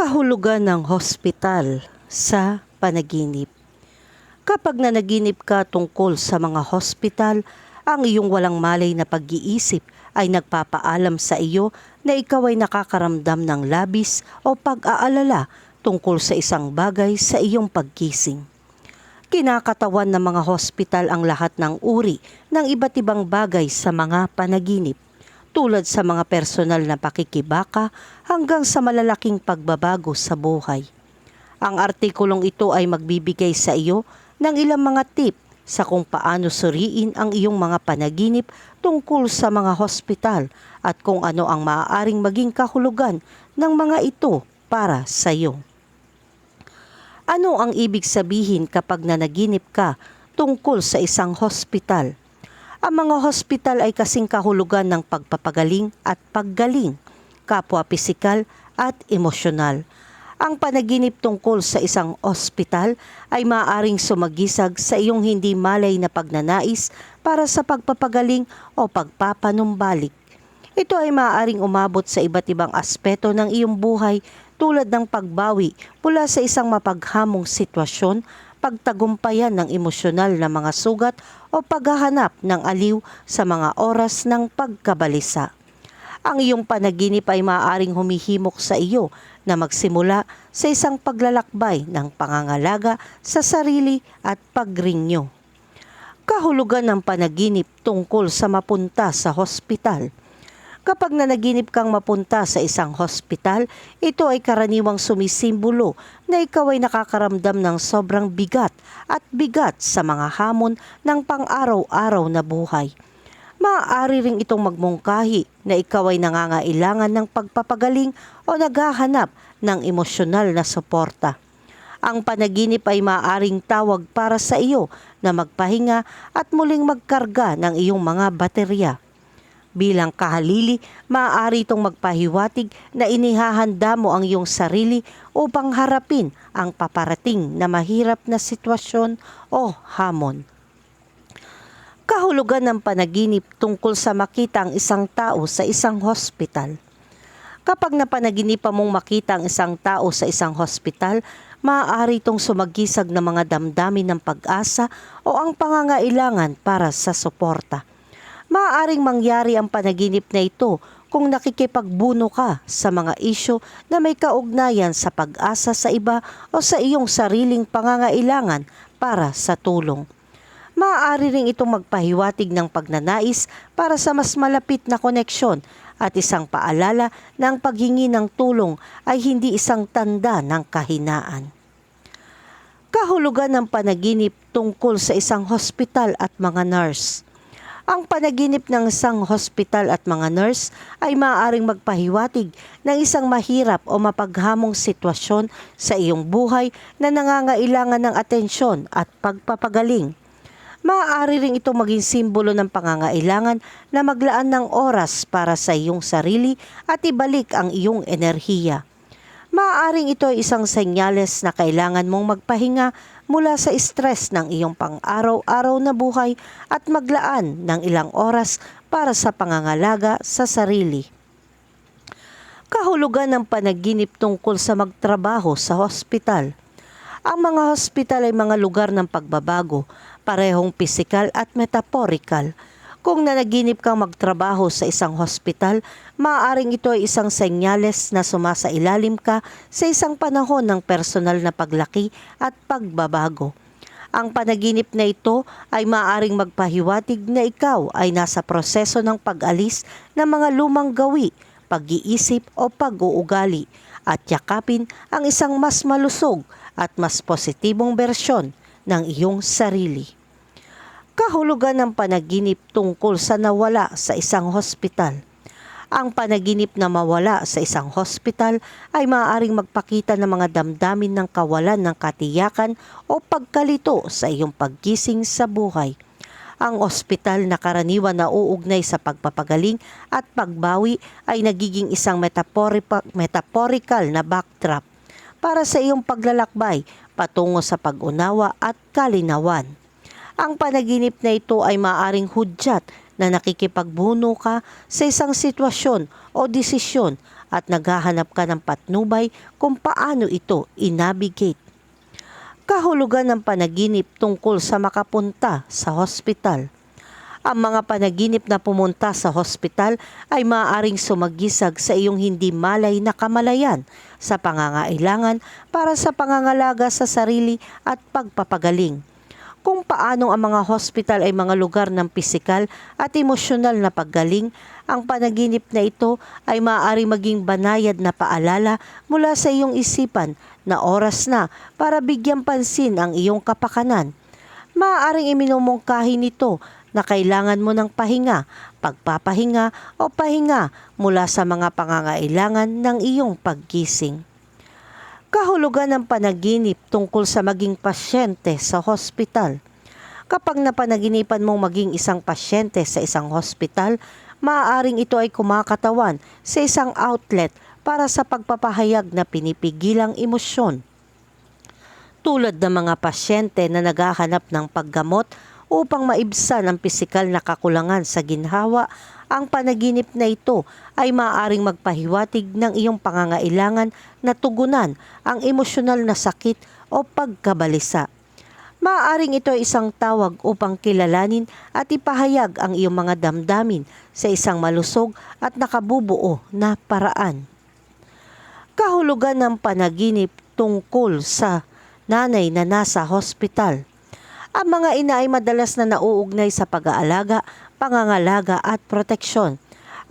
kahulugan ng hospital sa panaginip. Kapag nanaginip ka tungkol sa mga hospital, ang iyong walang malay na pag-iisip ay nagpapaalam sa iyo na ikaw ay nakakaramdam ng labis o pag-aalala tungkol sa isang bagay sa iyong pagkising. Kinakatawan ng mga hospital ang lahat ng uri ng iba't ibang bagay sa mga panaginip tulad sa mga personal na pakikibaka hanggang sa malalaking pagbabago sa buhay. Ang artikulong ito ay magbibigay sa iyo ng ilang mga tip sa kung paano suriin ang iyong mga panaginip tungkol sa mga hospital at kung ano ang maaaring maging kahulugan ng mga ito para sa iyo. Ano ang ibig sabihin kapag nanaginip ka tungkol sa isang hospital? Ang mga hospital ay kasing kahulugan ng pagpapagaling at paggaling, kapwa pisikal at emosyonal. Ang panaginip tungkol sa isang ospital ay maaaring sumagisag sa iyong hindi malay na pagnanais para sa pagpapagaling o pagpapanumbalik. Ito ay maaaring umabot sa iba't ibang aspeto ng iyong buhay tulad ng pagbawi mula sa isang mapaghamong sitwasyon, pagtagumpayan ng emosyonal na mga sugat o paghahanap ng aliw sa mga oras ng pagkabalisa. Ang iyong panaginip ay maaaring humihimok sa iyo na magsimula sa isang paglalakbay ng pangangalaga sa sarili at pagrinyo. Kahulugan ng panaginip tungkol sa mapunta sa hospital. Kapag nanaginip kang mapunta sa isang hospital, ito ay karaniwang sumisimbolo na ikaw ay nakakaramdam ng sobrang bigat at bigat sa mga hamon ng pang-araw-araw na buhay maaari ring itong magmungkahi na ikaw ay nangangailangan ng pagpapagaling o naghahanap ng emosyonal na suporta. Ang panaginip ay maaaring tawag para sa iyo na magpahinga at muling magkarga ng iyong mga baterya. Bilang kahalili, maaari itong magpahiwatig na inihahanda mo ang iyong sarili upang harapin ang paparating na mahirap na sitwasyon o hamon kahulugan ng panaginip tungkol sa makita ang isang tao sa isang hospital. Kapag napanaginipan mong makita ang isang tao sa isang hospital, maaari itong sumagisag ng mga damdamin ng pag-asa o ang pangangailangan para sa suporta. Maaaring mangyari ang panaginip na ito kung nakikipagbuno ka sa mga isyo na may kaugnayan sa pag-asa sa iba o sa iyong sariling pangangailangan para sa tulong maaari ring itong magpahiwatig ng pagnanais para sa mas malapit na koneksyon at isang paalala na ang paghingi ng tulong ay hindi isang tanda ng kahinaan. Kahulugan ng panaginip tungkol sa isang hospital at mga nurse. Ang panaginip ng isang hospital at mga nurse ay maaaring magpahiwatig ng isang mahirap o mapaghamong sitwasyon sa iyong buhay na nangangailangan ng atensyon at pagpapagaling maaari rin ito maging simbolo ng pangangailangan na maglaan ng oras para sa iyong sarili at ibalik ang iyong enerhiya. Maaaring ito ay isang senyales na kailangan mong magpahinga mula sa stress ng iyong pang-araw-araw na buhay at maglaan ng ilang oras para sa pangangalaga sa sarili. Kahulugan ng panaginip tungkol sa magtrabaho sa hospital. Ang mga hospital ay mga lugar ng pagbabago parehong pisikal at metaphorical. Kung nanaginip kang magtrabaho sa isang hospital, maaaring ito ay isang senyales na sumasailalim ka sa isang panahon ng personal na paglaki at pagbabago. Ang panaginip na ito ay maaaring magpahiwatig na ikaw ay nasa proseso ng pag-alis ng mga lumang gawi, pag-iisip o pag-uugali at yakapin ang isang mas malusog at mas positibong bersyon ng iyong sarili kahulugan ng panaginip tungkol sa nawala sa isang hospital. Ang panaginip na mawala sa isang hospital ay maaaring magpakita ng mga damdamin ng kawalan ng katiyakan o pagkalito sa iyong paggising sa buhay. Ang ospital na karaniwan na uugnay sa pagpapagaling at pagbawi ay nagiging isang metaphorical na backdrop para sa iyong paglalakbay patungo sa pag-unawa at kalinawan. Ang panaginip na ito ay maaring hudyat na nakikipagbuno ka sa isang sitwasyon o desisyon at naghahanap ka ng patnubay kung paano ito inavigate. Kahulugan ng panaginip tungkol sa makapunta sa hospital. Ang mga panaginip na pumunta sa hospital ay maaaring sumagisag sa iyong hindi malay na kamalayan sa pangangailangan para sa pangangalaga sa sarili at pagpapagaling kung paano ang mga hospital ay mga lugar ng pisikal at emosyonal na paggaling, ang panaginip na ito ay maaari maging banayad na paalala mula sa iyong isipan na oras na para bigyan pansin ang iyong kapakanan. Maaaring iminumungkahi nito na kailangan mo ng pahinga, pagpapahinga o pahinga mula sa mga pangangailangan ng iyong paggising kahulugan ng panaginip tungkol sa maging pasyente sa hospital. Kapag napanaginipan mong maging isang pasyente sa isang hospital, maaaring ito ay kumakatawan sa isang outlet para sa pagpapahayag na pinipigilang emosyon. Tulad ng mga pasyente na naghahanap ng paggamot upang maibsan ang pisikal na kakulangan sa ginhawa, ang panaginip na ito ay maaaring magpahiwatig ng iyong pangangailangan na tugunan ang emosyonal na sakit o pagkabalisa. Maaaring ito ay isang tawag upang kilalanin at ipahayag ang iyong mga damdamin sa isang malusog at nakabubuo na paraan. Kahulugan ng panaginip tungkol sa nanay na nasa hospital. Ang mga ina ay madalas na nauugnay sa pag-aalaga, pangangalaga at proteksyon.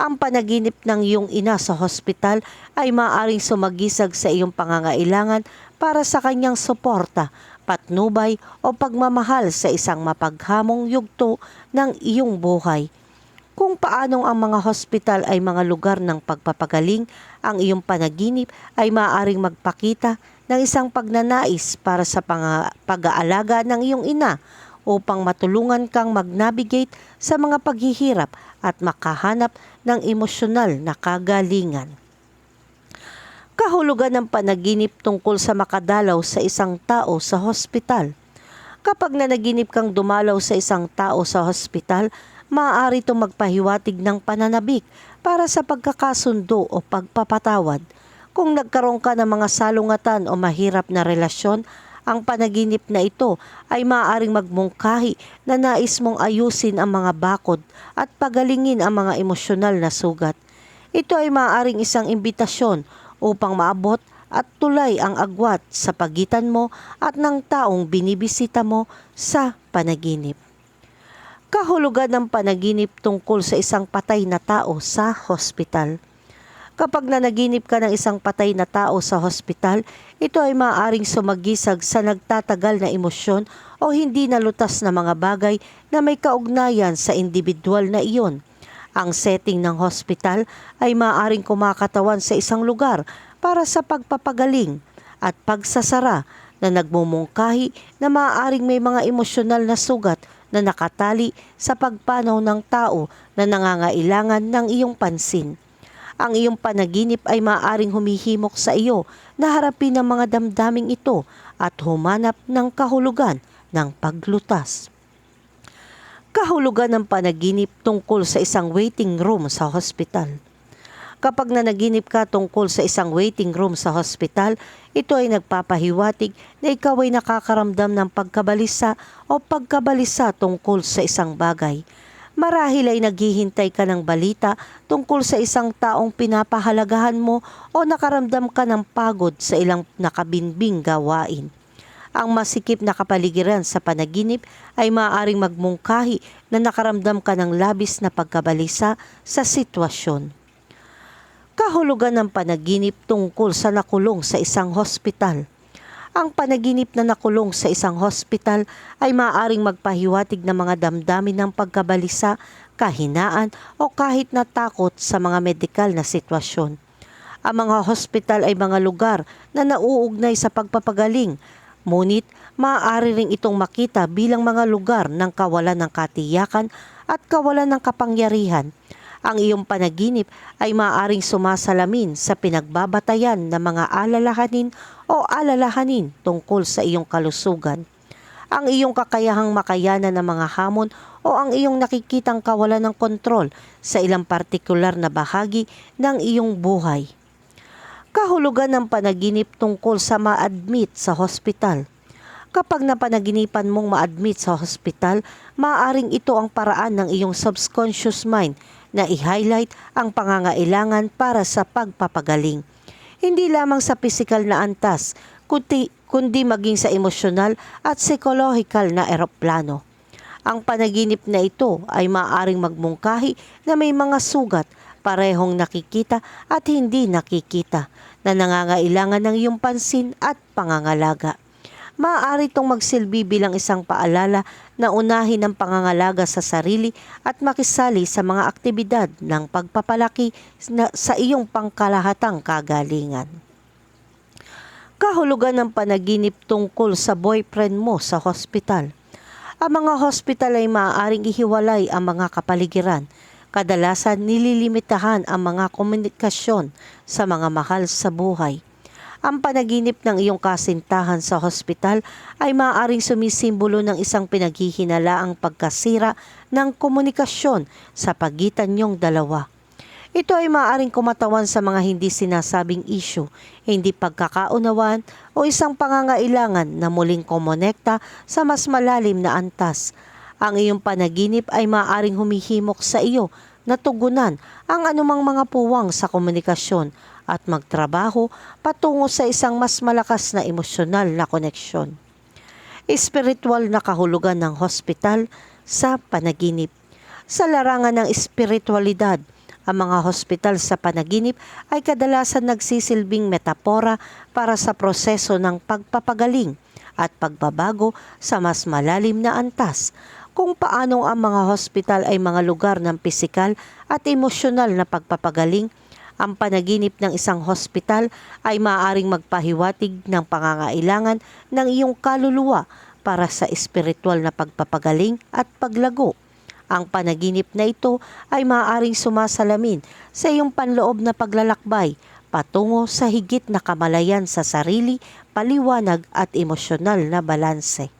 Ang panaginip ng iyong ina sa hospital ay maaaring sumagisag sa iyong pangangailangan para sa kanyang suporta, patnubay o pagmamahal sa isang mapaghamong yugto ng iyong buhay. Kung paanong ang mga hospital ay mga lugar ng pagpapagaling, ang iyong panaginip ay maaaring magpakita ng isang pagnanais para sa pag-aalaga ng iyong ina upang matulungan kang mag-navigate sa mga paghihirap at makahanap ng emosyonal na kagalingan. Kahulugan ng panaginip tungkol sa makadalaw sa isang tao sa hospital. Kapag nanaginip kang dumalaw sa isang tao sa hospital, maaari itong magpahiwatig ng pananabik para sa pagkakasundo o pagpapatawad – kung nagkaroon ka ng mga salungatan o mahirap na relasyon, ang panaginip na ito ay maaaring magmungkahi na nais mong ayusin ang mga bakod at pagalingin ang mga emosyonal na sugat. Ito ay maaaring isang imbitasyon upang maabot at tulay ang agwat sa pagitan mo at ng taong binibisita mo sa panaginip. Kahulugan ng panaginip tungkol sa isang patay na tao sa hospital. Kapag nanaginip ka ng isang patay na tao sa hospital, ito ay maaaring sumagisag sa nagtatagal na emosyon o hindi nalutas na mga bagay na may kaugnayan sa individual na iyon. Ang setting ng hospital ay maaaring kumakatawan sa isang lugar para sa pagpapagaling at pagsasara na nagmumungkahi na maaaring may mga emosyonal na sugat na nakatali sa pagpanaw ng tao na nangangailangan ng iyong pansin ang iyong panaginip ay maaring humihimok sa iyo na harapin ang mga damdaming ito at humanap ng kahulugan ng paglutas. Kahulugan ng panaginip tungkol sa isang waiting room sa hospital. Kapag nanaginip ka tungkol sa isang waiting room sa hospital, ito ay nagpapahiwatig na ikaw ay nakakaramdam ng pagkabalisa o pagkabalisa tungkol sa isang bagay marahil ay naghihintay ka ng balita tungkol sa isang taong pinapahalagahan mo o nakaramdam ka ng pagod sa ilang nakabinbing gawain. Ang masikip na kapaligiran sa panaginip ay maaaring magmungkahi na nakaramdam ka ng labis na pagkabalisa sa sitwasyon. Kahulugan ng panaginip tungkol sa nakulong sa isang hospital – ang panaginip na nakulong sa isang hospital ay maaaring magpahiwatig ng mga damdamin ng pagkabalisa, kahinaan o kahit natakot sa mga medikal na sitwasyon. Ang mga hospital ay mga lugar na nauugnay sa pagpapagaling, ngunit maaari ring itong makita bilang mga lugar ng kawalan ng katiyakan at kawalan ng kapangyarihan ang iyong panaginip ay maaaring sumasalamin sa pinagbabatayan ng mga alalahanin o alalahanin tungkol sa iyong kalusugan. Ang iyong kakayahang makayanan ng mga hamon o ang iyong nakikitang kawalan ng kontrol sa ilang partikular na bahagi ng iyong buhay. Kahulugan ng panaginip tungkol sa ma-admit sa hospital. Kapag napanaginipan mong ma-admit sa hospital, maaaring ito ang paraan ng iyong subconscious mind na i-highlight ang pangangailangan para sa pagpapagaling. Hindi lamang sa pisikal na antas, kundi, kundi maging sa emosyonal at psychological na eroplano. Ang panaginip na ito ay maaaring magmungkahi na may mga sugat parehong nakikita at hindi nakikita na nangangailangan ng iyong pansin at pangangalaga. Maaari itong magsilbi bilang isang paalala na unahin ang pangangalaga sa sarili at makisali sa mga aktibidad ng pagpapalaki na, sa iyong pangkalahatang kagalingan. Kahulugan ng panaginip tungkol sa boyfriend mo sa hospital. Ang mga hospital ay maaaring ihiwalay ang mga kapaligiran. Kadalasan nililimitahan ang mga komunikasyon sa mga mahal sa buhay. Ang panaginip ng iyong kasintahan sa hospital ay maaaring sumisimbolo ng isang pinaghihinalaang pagkasira ng komunikasyon sa pagitan niyong dalawa. Ito ay maaaring kumatawan sa mga hindi sinasabing issue, hindi pagkakaunawan o isang pangangailangan na muling kumonekta sa mas malalim na antas. Ang iyong panaginip ay maaaring humihimok sa iyo na tugunan ang anumang mga puwang sa komunikasyon at magtrabaho patungo sa isang mas malakas na emosyonal na koneksyon. Espiritual na kahulugan ng hospital sa panaginip. Sa larangan ng espiritualidad, ang mga hospital sa panaginip ay kadalasan nagsisilbing metapora para sa proseso ng pagpapagaling at pagbabago sa mas malalim na antas kung paano ang mga hospital ay mga lugar ng pisikal at emosyonal na pagpapagaling ang panaginip ng isang hospital ay maaaring magpahiwatig ng pangangailangan ng iyong kaluluwa para sa espiritual na pagpapagaling at paglago. Ang panaginip na ito ay maaaring sumasalamin sa iyong panloob na paglalakbay patungo sa higit na kamalayan sa sarili, paliwanag at emosyonal na balanse.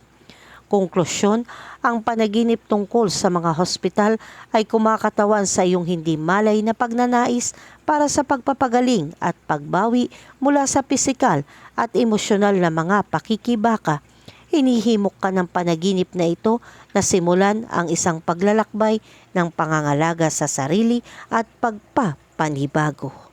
Konklusyon, ang panaginip tungkol sa mga hospital ay kumakatawan sa iyong hindi malay na pagnanais para sa pagpapagaling at pagbawi mula sa pisikal at emosyonal na mga pakikibaka. Hinihimok ka ng panaginip na ito na simulan ang isang paglalakbay ng pangangalaga sa sarili at pagpapanibago.